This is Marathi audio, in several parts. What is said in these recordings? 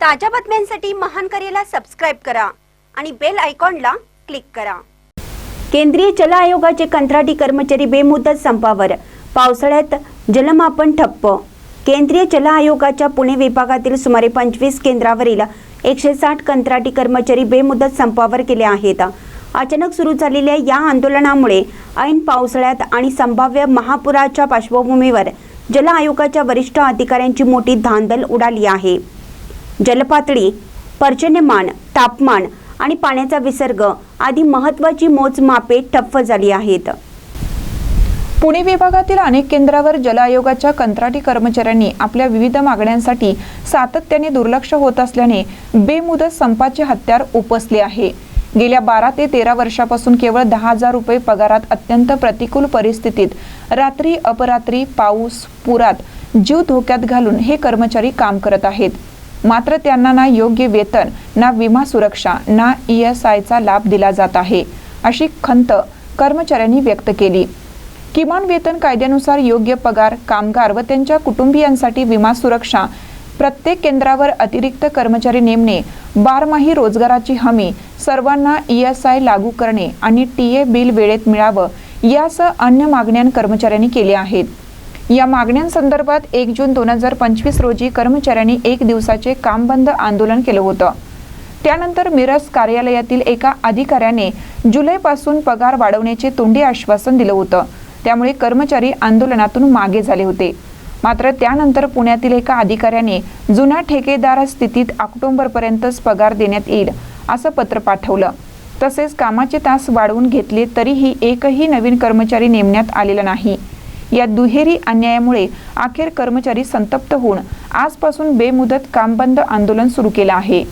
ताज्या बातम्यांसाठी महान करेला सबस्क्राईब करा आणि बेल आयकॉनला क्लिक करा. केंद्रीय जल आयोगाचे कंत्राटी कर्मचारी बेमुदत संपावर. पावसाळ्यात जलमापन ठप्प. केंद्रीय जल आयोगाच्या पुणे विभागातील सुमारे पंचवीस केंद्रावरील एकशे साठ कंत्राटी कर्मचारी बेमुदत संपावर गेले आहेत. अचानक सुरू झालेल्या या आंदोलनामुळे ऐन पावसाळ्यात आणि संभाव्य महापुराच्या पार्श्वभूमीवर जल आयोगाच्या वरिष्ठ अधिकाऱ्यांची मोठी धांदल उडाली आहे. जलपातळी पर्जन्यमान तापमान आणि पाण्याचा विसर्ग आदी महत्त्वाची मोजमापे ठप्प झाली आहेत. पुणे विभागातील अनेक केंद्रावर जल आयोगाच्या कंत्राटी कर्मचाऱ्यांनी आपल्या विविध मागण्यांसाठी सातत्याने दुर्लक्ष होत असल्याने बेमुदत संपाचे हत्यार उपसले आहे. गेल्या बारा ते तेरा वर्षापासून केवळ दहा हजार रुपये पगारात अत्यंत प्रतिकूल परिस्थितीत रात्री अपरात्री पाऊस पुरात जीव धोक्यात घालून हे कर्मचारी काम करत आहेत. मात्र त्यांना ना योग्य वेतन ना विमा सुरक्षा ना ई एस आयचा लाभ दिला जात आहे अशी खंत कर्मचाऱ्यांनी व्यक्त केली. किमान वेतन कायद्यानुसार योग्य पगार कामगार व त्यांच्या कुटुंबियांसाठी विमा सुरक्षा प्रत्येक केंद्रावर अतिरिक्त कर्मचारी नेमणे बारमाही रोजगाराची हमी सर्वांना ई एस आय लागू करणे आणि टी ए बिल वेळेत मिळावं यासह अन्य मागण्या कर्मचाऱ्यांनी केल्या आहेत. या मागण्यांसंदर्भात एक जून दोन हजार पंचवीस रोजी कर्मचाऱ्यांनी एक दिवसाचे काम बंद आंदोलन केलं होतं. त्यानंतर मिरज कार्यालयातील एका अधिकाऱ्याने जुलैपासून पगार वाढवण्याचे तोंडी आश्वासन दिलं होतं. त्यामुळे कर्मचारी आंदोलनातून मागे झाले होते. मात्र त्यानंतर पुण्यातील एका अधिकाऱ्याने जुन्या ठेकेदार स्थितीत ऑक्टोबरपर्यंतच पगार देण्यात येईल असं पत्र पाठवलं. तसेच कामाचे तास वाढवून घेतले तरीही एकही नवीन कर्मचारी नेमण्यात आलेला नाही. या दुहेरी अन्यायामुळे अखेर कर्मचारी संतप्त होऊन आजपासून बेमुदत कामबंद आंदोलन सुरू केलं आहे.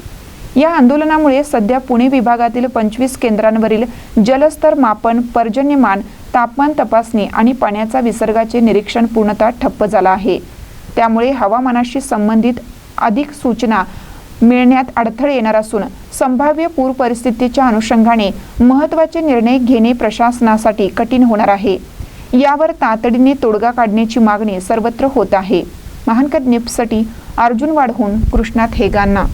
या आंदोलनामुळे सध्या पुणे विभागातील पंचवीस केंद्रांवरील जलस्तर मापन पर्जन्यमान तापमान तपासणी आणि पाण्याचा विसर्गाचे निरीक्षण पूर्णतः ठप्प झाला आहे. त्यामुळे हवामानाशी संबंधित अधिक सूचना मिळण्यात अडथळे येणार असून संभाव्य पूर परिस्थितीच्या अनुषंगाने महत्त्वाचे निर्णय घेणे प्रशासनासाठी कठीण होणार आहे. यावर तातडीने तोडगा काढण्याची मागणी सर्वत्र होत आहे. महानकर निपसाठी अर्जुन वाढहून कृष्णात हेगांना